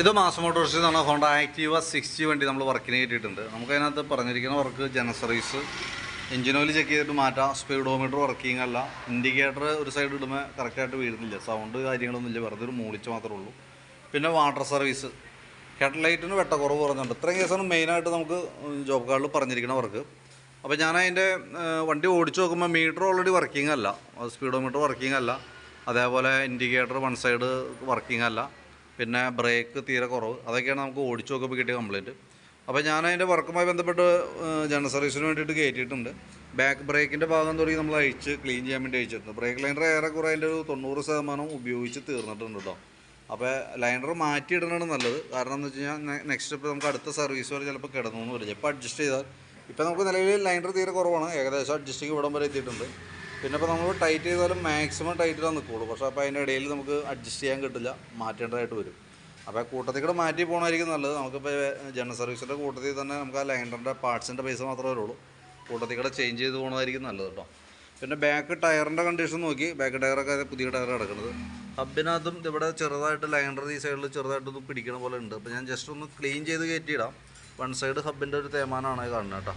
ഇത് മാസ് മോട്ടോഴ്സിൽ നിന്നാണ് Honda Activa sixty വണ്ടി നമ്മൾ വർക്കിന് കയറ്റിയിട്ടുണ്ട്. നമുക്കതിനകത്ത് പറഞ്ഞിരിക്കുന്ന വർക്ക് ജന സർവീസ് എഞ്ചിൻ ഓയിൽ ചെക്ക് ചെയ്തിട്ട് മാറ്റാം സ്പീഡോമീറ്റർ വർക്കിംഗ് അല്ല. ഇൻഡിക്കേറ്റർ ഒരു സൈഡ് ഇടുമ്പോൾ കറക്റ്റായിട്ട് വീഴുന്നില്ല. സൗണ്ട് കാര്യങ്ങളൊന്നും ഇല്ല. വെറുതെ ഒരു മൂളിച്ച് മാത്രമേ ഉള്ളൂ. പിന്നെ വാട്ടർ സർവീസ് ഹെഡ് ലൈറ്റിന് വെട്ടക്കുറവ് പറഞ്ഞിട്ടുണ്ട് ഇത്രയും കേസാണ് മെയിനായിട്ട് നമുക്ക് ജോബ് കാർഡിൽ പറഞ്ഞിരിക്കുന്ന വർക്ക്. അപ്പോൾ ഞാൻ അതിന്റെ വണ്ടി ഓടിച്ചു നോക്കുമ്പോൾ മീറ്റർ ഓൾറെഡി വർക്കിംഗ് അല്ല. സ്പീഡോമീറ്റർ വർക്കിംഗ് അല്ല. അതേപോലെ ഇൻഡിക്കേറ്റർ വൺ സൈഡ് വർക്കിംഗ് അല്ല. പിന്നെ ബ്രേക്ക് തീരെ കുറവ്. അതൊക്കെയാണ് നമുക്ക് ഓടിച്ചു നോക്കുമ്പോൾ കിട്ടിയ കംപ്ലയിന്റ് അപ്പോൾ ഞാൻ അതിന്റെ വർക്കുമായി ബന്ധപ്പെട്ട് ജനറൽ സർവീസിന് വേണ്ടിയിട്ട് കയറ്റിയിട്ടുണ്ട് ബാക്ക് ബ്രേക്കിന്റെ ഭാഗം തുടങ്ങി നമ്മൾ അഴിച്ച് ക്ലീൻ ചെയ്യാൻ വേണ്ടി അയച്ചിട്ടുണ്ട് ബ്രേക്ക് ലൈനർ ഏറെക്കുറെ അതിന്റെ ഒരു തൊണ്ണൂറ് ശതമാനം ഉപയോഗിച്ച് തീർന്നിട്ടുണ്ട് കേട്ടോ അപ്പോൾ ലൈനർ മാറ്റിയിടുന്നതാണ് നല്ലത്. കാരണം എന്ന് വെച്ച് കഴിഞ്ഞാൽ നെക്സ്റ്റ് ഇപ്പോൾ നമുക്ക് അടുത്ത സർവീസ് വരെ ചിലപ്പോൾ കിടന്നു എന്ന് വരില്ല ഇപ്പോൾ അഡ്ജസ്റ്റ് ചെയ്താൽ ഇപ്പോൾ നമുക്ക് നിലവിൽ ലൈനർ തീരെ കുറവാണ്. ഏകദേശം അഡ്ജസ്റ്റിങ് ഇവിടം വരെ എത്തിയിട്ടുണ്ട്. പിന്നെ ഇപ്പോൾ നമ്മൾ ടൈറ്റ് ചെയ്താലും മാക്സിമം ടൈറ്റിലാണ് നിൽക്കുള്ളൂ പക്ഷേ അപ്പോൾ അതിന്റെ ഇടയിൽ നമുക്ക് അഡ്ജസ്റ്റ് ചെയ്യാൻ കിട്ടില്ല. മാറ്റേണ്ടതായിട്ട് വരും. അപ്പോൾ കൂട്ടത്തിൽ കൂടെ മാറ്റി പോകണമായിരിക്കും നല്ലത്. നമുക്കിപ്പോൾ ജനറൽ സർവീസിന്റെ കൂട്ടത്തിൽ തന്നെ നമുക്ക് ആ ലൈനറിന്റെ പാർട്സിന്റെ പൈസ മാത്രമേ വരുള്ളൂ. കൂട്ടത്തിൽ കൂടെ ചേഞ്ച് ചെയ്ത് പോകണമായിരിക്കും നല്ലത് കേട്ടോ പിന്നെ ബാക്ക് ടയറിന്റെ കണ്ടീഷൻ നോക്കി. ബാക്ക് ടയറൊക്കെ പുതിയ ടയർ കിടക്കുന്നത് ഹബിനകത്തും ഇവിടെ ചെറുതായിട്ട് ലൈനർ ഈ സൈഡിൽ ചെറുതായിട്ടൊന്ന് പിടിക്കണ പോലെ ഉണ്ട്. അപ്പോൾ ഞാൻ ജസ്റ്റ് ഒന്ന് ക്ലീൻ ചെയ്ത് കയറ്റിയിടാം. വൺ സൈഡ് ഹബിന്റെ ഒരു തേമാനമാണ് കാണുന്നത് കേട്ടോ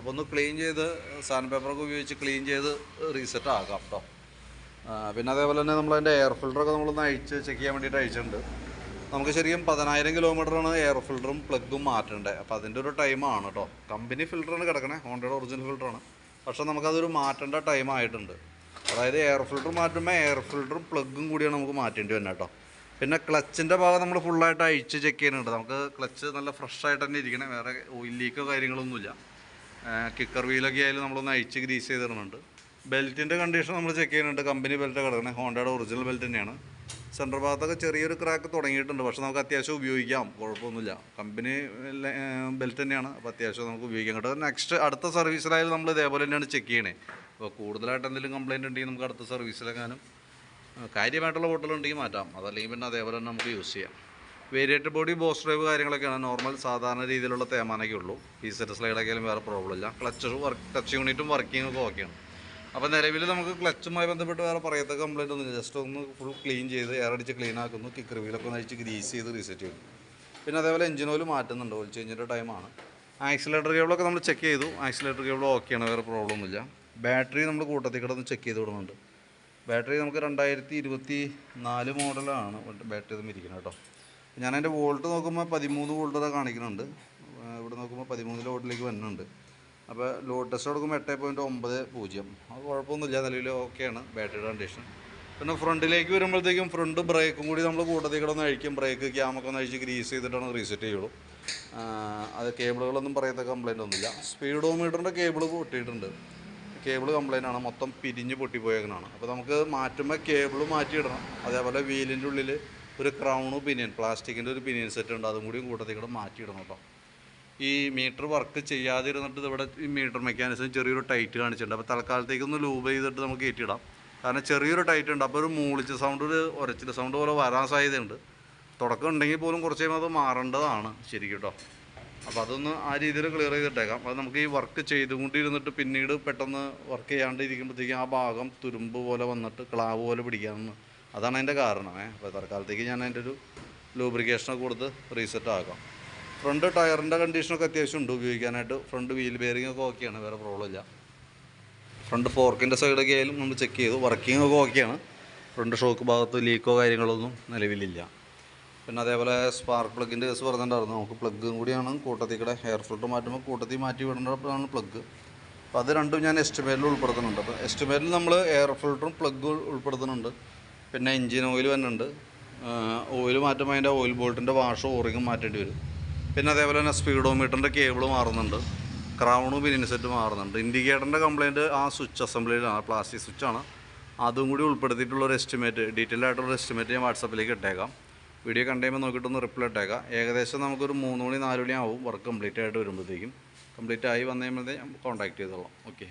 അപ്പോൾ ഒന്ന് ക്ലീൻ ചെയ്ത് സാൻഡ് പേപ്പറൊക്കെ ഉപയോഗിച്ച് ക്ലീൻ ചെയ്ത് റീസെറ്റ് ആക്കാം കേട്ടോ പിന്നെ അതേപോലെ തന്നെ നമ്മളതിന്റെ എയർ ഫിൽറ്ററൊക്കെ നമ്മളൊന്ന് അഴിച്ച് ചെക്ക് ചെയ്യാൻ വേണ്ടിയിട്ട് അയച്ചിട്ടുണ്ട് നമുക്ക് ശരിക്കും പതിനായിരം കിലോമീറ്ററാണ് എയർ ഫിൽറ്ററും പ്ലഗും മാറ്റേണ്ടത് അപ്പോൾ അതിന്റെ ഒരു ടൈമാണ് കേട്ടോ കമ്പനി ഫിൽറ്ററാണ് കിടക്കണേ ഹോണ്ടയുടെ ഒറിജിനൽ ഫിൽറ്ററാണ് പക്ഷേ നമുക്കതൊരു മാറ്റേണ്ട ടൈം ആയിട്ടുണ്ട്. അതായത് എയർ ഫിൽറ്റർ മാറ്റുമ്പോൾ എയർ ഫിൽറ്ററും പ്ലഗും കൂടിയാണ് നമുക്ക് മാറ്റേണ്ടി വരുന്നത് കേട്ടോ പിന്നെ ക്ലച്ചിന്റെ ഭാഗം നമ്മൾ ഫുള്ളായിട്ട് അഴിച്ച് ചെക്ക് ചെയ്യുന്നുണ്ട്. നമുക്ക് ക്ലച്ച് നല്ല ഫ്രഷ് ആയിട്ട് തന്നെ ഇരിക്കണേ വേറെ ഓയിൽ ലീക്കോ കാര്യങ്ങളൊന്നുമില്ല. കിക്കർ വീലൊക്കെ ആയാലും നമ്മളൊന്ന് അഴിച്ച് ഗ്രീസ് ചെയ്തിടുന്നുണ്ട് ബെൽറ്റിന്റെ കണ്ടീഷൻ നമ്മൾ ചെക്ക് ചെയ്യുന്നുണ്ട്. കമ്പനി ബെൽറ്റ് കിടക്കണേ. ഹോണ്ടയുടെ ഒറിജിനൽ ബെൽറ്റ് തന്നെയാണ്. സെന്റർ ഭാഗത്തൊക്കെ ചെറിയൊരു ക്രാക്ക് തുടങ്ങിയിട്ടുണ്ട്. പക്ഷേ നമുക്ക് അത്യാവശ്യം ഉപയോഗിക്കാം. കുഴപ്പമൊന്നുമില്ല. കമ്പനി ബെൽറ്റ് തന്നെയാണ്. അപ്പോൾ അത്യാവശ്യം നമുക്ക് ഉപയോഗിക്കാം. കേട്ടോ നെക്സ്റ്റ് അടുത്ത സർവീസിലായാലും നമ്മൾ ഇതേപോലെ തന്നെയാണ് ചെക്ക് ചെയ്യണേ. അപ്പോൾ കൂടുതലായിട്ട് എന്തെങ്കിലും കംപ്ലയിന്റ് ഉണ്ടെങ്കിൽ നമുക്ക് അടുത്ത സർവീസിലെങ്ങാനും കാര്യമായിട്ടുള്ള ബോട്ടിലുണ്ടെങ്കിൽ മാറ്റാം. അതല്ലെങ്കിൽ പിന്നെ അതേപോലെ തന്നെ നമുക്ക് യൂസ് ചെയ്യാം. വേരിയേറ്റഡ് ബോഡി ബോസ് ഡ്രൈവ് കാര്യങ്ങളൊക്കെയാണ്. നോർമൽ സാധാരണ രീതിയിലുള്ള തേമാനൊക്കെ ഉള്ളൂ. ഈ സെറ്റ് സ്ലൈഡൊക്കെയാലും വേറെ പ്രോബ്ലം ഇല്ല. ക്ലച്ച് വർക്ക് ടച്ച് യൂണിറ്റും വർക്കിംഗ് ഒക്കെ ഓക്കെയാണ് അപ്പോൾ നിലവിൽ നമുക്ക് ക്ലച്ചുമായി ബന്ധപ്പെട്ട് വേറെ പറയത്ത കംപ്ലൈന്റ് ഒന്നുമില്ല. ജസ്റ്റ് ഒന്ന് ഫുൾ ക്ലീൻ ചെയ്ത് എയർ അടിച്ച് ക്ലീൻ ആക്കുന്നു. കിക്ക് റിവീലൊക്കെ ഒന്ന് അടിച്ച് ഗ്രീസ് ചെയ്ത് റീസെറ്റ് ചെയ്യുന്നു പിന്നെ അതേപോലെ എഞ്ചിൻ ഓയിൽ മാറ്റുന്നുണ്ട്. ഓയിൽ ചേഞ്ചിന്റെ ടൈമാണ് ആക്സിലേറ്റർ കേബിളൊക്കെ നമ്മൾ ചെക്ക് ചെയ്തു. ആക്സിലേറ്റർ കേബിൾ ഓക്കെയാണ് വേറെ പ്രോബ്ലം ഒന്നുമില്ല. ബാറ്ററി നമ്മൾ കൂട്ടത്തിൽ കിടന്ന് ചെക്ക് ചെയ്ത് വിടുന്നുണ്ട്. ബാറ്ററി നമുക്ക് രണ്ടായിരത്തി ഇരുപത്തി നാല് മോഡലാണ് ബാറ്ററി ഇതും ഇരിക്കുന്നത് കേട്ടോ. ഞാൻ അതിന്റെ വോൾട്ട് നോക്കുമ്പോൾ പതിമൂന്ന് വോൾട്ട് ഇതാ കാണിക്കുന്നുണ്ട്. ഇവിടെ നോക്കുമ്പോൾ പതിമൂന്ന് വോൾട്ടിലേക്ക് വരുന്നുണ്ട്. അപ്പോൾ ലോഡ് ടെസ്റ്റ് കൊടുക്കുമ്പോൾ എട്ട് പോയിന്റ് ഒമ്പത് പൂജ്യം. അത് കുഴപ്പമൊന്നുമില്ല നിലവിൽ ഓക്കെയാണ് ബാറ്ററിയുടെ കണ്ടീഷൻ പിന്നെ ഫ്രണ്ടിലേക്ക് വരുമ്പോഴത്തേക്കും ഫ്രണ്ട് ബ്രേക്കും കൂടി നമ്മൾ കൂട്ടത്തിൽ ഒന്ന് അഴിക്കും. ബ്രേക്ക് ക്യാമൊക്കെ ഒന്ന് അഴിച്ച് ഗ്രീസ് ചെയ്തിട്ടാണ് റീസെറ്റ് ചെയ്യുള്ളൂ. അത് കേബിളുകളൊന്നും പറയത്ത കംപ്ലൈന്റ് ഒന്നുമില്ല. സ്പീഡോമീറ്ററിന്റെ കേബിൾ പൊട്ടിയിട്ടുണ്ട്. കേബിൾ കംപ്ലൈന്റ് ആണ്. മൊത്തം പിരിഞ്ഞ് പൊട്ടിപ്പോയേക്കണാണ് അപ്പോൾ നമുക്ക് മാറ്റുമ്പോൾ കേബിൾ മാറ്റിയിടണം. അതേപോലെ വീലിന്റെ ഉള്ളിൽ ഒരു ക്രൗണ് പിനിയൻ പ്ലാസ്റ്റിക്കിന്റെ ഒരു പിനിയൻ സെറ്റ് ഉണ്ട്. അതും കൂടിയും കൂട്ടത്തിൽ കൂടെ മാറ്റിയിടണം കേട്ടോ. ഈ മീറ്റർ വർക്ക് ചെയ്യാതിരുന്നിട്ട് ഇവിടെ ഈ മീറ്റർ മെക്കാനിസം ചെറിയൊരു ടൈറ്റ് കാണിച്ചിട്ടുണ്ട്. അപ്പോൾ തൽക്കാലത്തേക്കൊന്ന് ലൂബ് ചെയ്തിട്ട് നമുക്ക് കയറ്റിയിടാം. കാരണം ചെറിയൊരു ടൈറ്റ് ഉണ്ട്. അപ്പോൾ ഒരു മൂളിച്ച സൗണ്ട് ഒരു ഉരച്ചിൽ സൗണ്ട് പോലെ വരാൻ സാധ്യതയുണ്ട്. തുടക്കം ഉണ്ടെങ്കിൽ പോലും കുറച്ച് കഴിയുമ്പോൾ അത് മാറേണ്ടതാണ് ശരിക്കും കേട്ടോ. അപ്പോൾ അതൊന്ന് ആ രീതിയിൽ ക്ലിയർ ചെയ്തിട്ടേക്കാം. അത് നമുക്ക് ഈ വർക്ക് ചെയ്തുകൊണ്ടിരുന്നിട്ട് പിന്നീട് പെട്ടെന്ന് വർക്ക് ചെയ്യാണ്ട് ഇരിക്കുമ്പോഴത്തേക്കും ആ ഭാഗം തുരുമ്പ് പോലെ വന്നിട്ട് ക്ലാവ് പോലെ പിടിക്കാമെന്ന് അതാണ് അതിന്റെ കാരണം അപ്പോൾ തൽക്കാലത്തേക്ക് ഞാൻ അതിന്റെ ഒരു ലൂബ്രിക്കേഷനൊക്കെ കൊടുത്ത് റീസെറ്റ് ആക്കാം. ഫ്രണ്ട് ടയറിന്റെ കണ്ടീഷനൊക്കെ അത്യാവശ്യം ഉണ്ട്. ഉപയോഗിക്കാനായിട്ട് ഫ്രണ്ട് വീൽ ബെയറിംഗ് ഒക്കെ ഓക്കെയാണ് വേറെ പ്രോബ്ലം ഇല്ല. ഫ്രണ്ട് ഫോർക്കിന്റെ സൈഡൊക്കെ ആയാലും നമ്മൾ ചെക്ക് ചെയ്തു. വർക്കിംഗ് ഒക്കെ ഓക്കെയാണ് ഫ്രണ്ട് ഷോക്ക് ഭാഗത്ത് ലീക്കോ കാര്യങ്ങളൊന്നും നിലവിലില്ല. പിന്നെ അതേപോലെ സ്പാർക്ക് പ്ലഗിന്റെ കേസ് പറഞ്ഞിട്ടുണ്ടായിരുന്നു. നമുക്ക് പ്ലഗും കൂടിയാണ്. കൂട്ടത്തിൽ കൂടെ ഹെയർ ഫിൽട്ടർ മാറ്റുമ്പോൾ കൂട്ടത്തിൽ മാറ്റി വിടേണ്ടതാണ് പ്ലഗ് അപ്പോൾ അത് രണ്ടും ഞാൻ എസ്റ്റിമേറ്റിൽ ഉൾപ്പെടുത്തുന്നുണ്ട്. അപ്പോൾ എസ്റ്റിമേറ്റിൽ നമ്മൾ എയർ ഫിൽട്ടറും പ്ലഗ് ഉൾപ്പെടുത്തുന്നുണ്ട്. പിന്നെ എൻജിൻ ഓയിൽ വരുന്നുണ്ട് ഓയിൽ മാറ്റുമ്പോൾ അതിന്റെ ഓയിൽ ബോൾട്ടിന്റെ വാഷ് ഓറിങ്ങും മാറ്റേണ്ടി വരും. പിന്നെ അതേപോലെ തന്നെ സ്പീഡോമീറ്ററിന്റെ കേബിൾ മാറുന്നുണ്ട്. ക്രൗണും പിന്നിൻ സെറ്റ് മാറുന്നുണ്ട്. ഇൻഡിക്കേറ്ററിന്റെ കംപ്ലയിന്റ് ആ സ്വിച്ച് അസംബ്ലിയിലാണ് പ്ലാസ്റ്റിക് സ്വിച്ചാണ് അതും കൂടി ഉൾപ്പെടുത്തിയിട്ടുള്ള ഒരു എസ്റ്റിമേറ്റ് ഡീറ്റെയിൽ ആയിട്ടുള്ള എസ്റ്റിമേറ്റ് ഞാൻ വാട്സപ്പിലേക്ക് ഇട്ടേക്കാം. വീഡിയോ കണ്ടുകഴിയുമ്പോൾ നോക്കിയിട്ടൊന്ന് റിപ്ലൈ ഇട്ടേക്കാം. ഏകദേശം നമുക്കൊരു മൂന്ന് മണി നാല് മണി ആവും വർക്ക് കംപ്ലീറ്റ് ആയിട്ട് വരുമ്പോഴത്തേക്കും. കംപ്ലീറ്റ് ആയി വന്നു ഞാൻ കോൺടാക്ട് ചെയ്തോളാം. ഓക്കെ